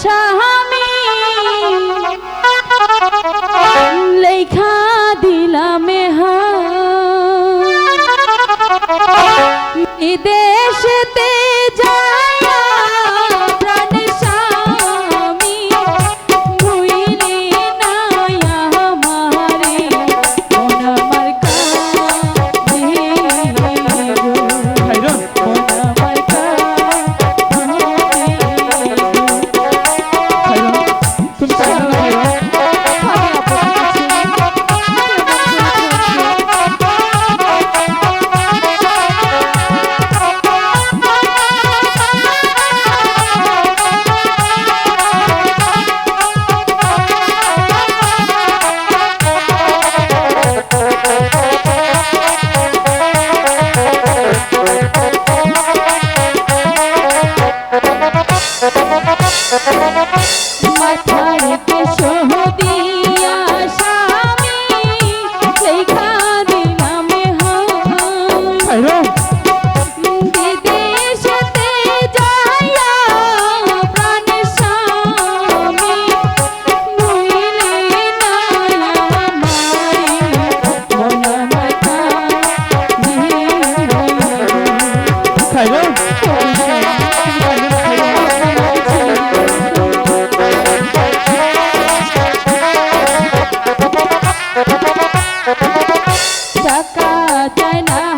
স্বামী লেখা দিলাম বিদেশেতে যায়া টাকা চায় না।